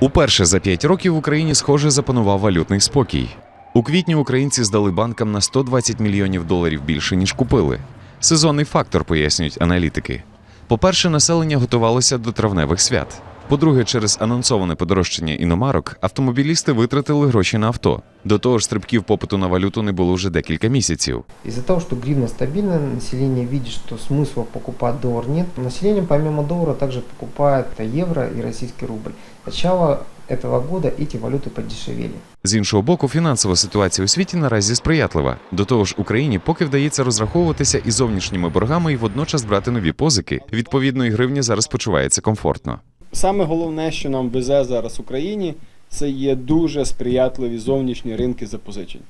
Уперше за 5 років в Україні, схоже, запанував валютний спокій. У квітні українці здали банкам на 120 мільйонів доларів більше, ніж купили. Сезонний фактор, пояснюють аналітики. По-перше, населення готувалося до травневих свят. По-друге, через анонсоване подорожчання іномарок автомобілісти витратили гроші на авто. До того ж, стрибків попиту на валюту не було вже декілька місяців. Из-за того, что гривна стабильна, население видит, что смысла покупать доллар нет. Население помимо доллара также покупает евро и российский рубль. С начала этого года эти валюты подешевели. З іншого боку, фінансова ситуація у світі наразі сприятлива. До того ж, Україні поки вдається розраховуватися і зовнішніми боргами і водночас брати нові позики. Відповідно, і гривня зараз почувається комфортно. Саме головне, що нам везе зараз Україні, це є дуже сприятливі зовнішні ринки запозичень.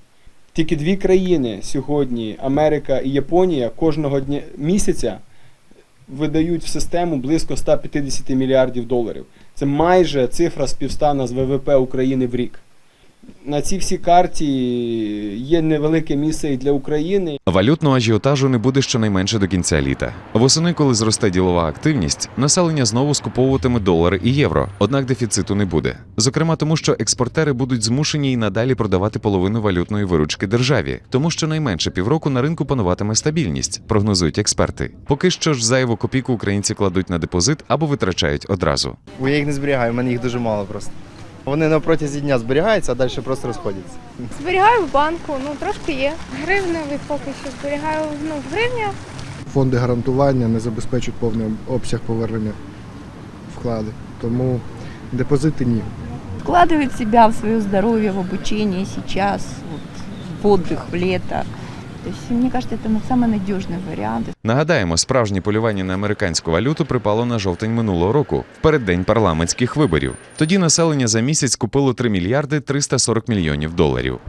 Тільки дві країни сьогодні, Америка і Японія, кожного дня місяця видають в систему близько 150 мільярдів доларів. Це майже цифра співстана з ВВП України в рік. На цій всій карті є невелике місце і для України. Валютного ажіотажу не буде щонайменше до кінця літа. Восени, коли зросте ділова активність, населення знову скуповуватиме долари і євро, однак дефіциту не буде. Зокрема, тому що експортери будуть змушені й надалі продавати половину валютної виручки державі, тому що найменше півроку на ринку пануватиме стабільність, прогнозують експерти. Поки що ж зайву копійку українці кладуть на депозит або витрачають одразу. Бо я їх не зберігаю, в мене їх дуже мало просто. Вони на протязі дня зберігаються, а далі просто розходяться. Зберігаю в банку, ну трошки є. Гривневий поки що зберігаю ну, в гривнях. фонди гарантування не забезпечують повний обсяг повернення вкладу. Тому депозити ні. вкладывать себя в свое здоровье, в обучение сейчас, вот, в отдых, в лето. То есть, мне кажется, это самый надежный вариант. Нагадаємо, справжнє полювання на американську валюту припало на жовтень минулого року, в переддень парламентських виборів. Тоді населення за місяць купило 3 мільярди 340 мільйонів доларів.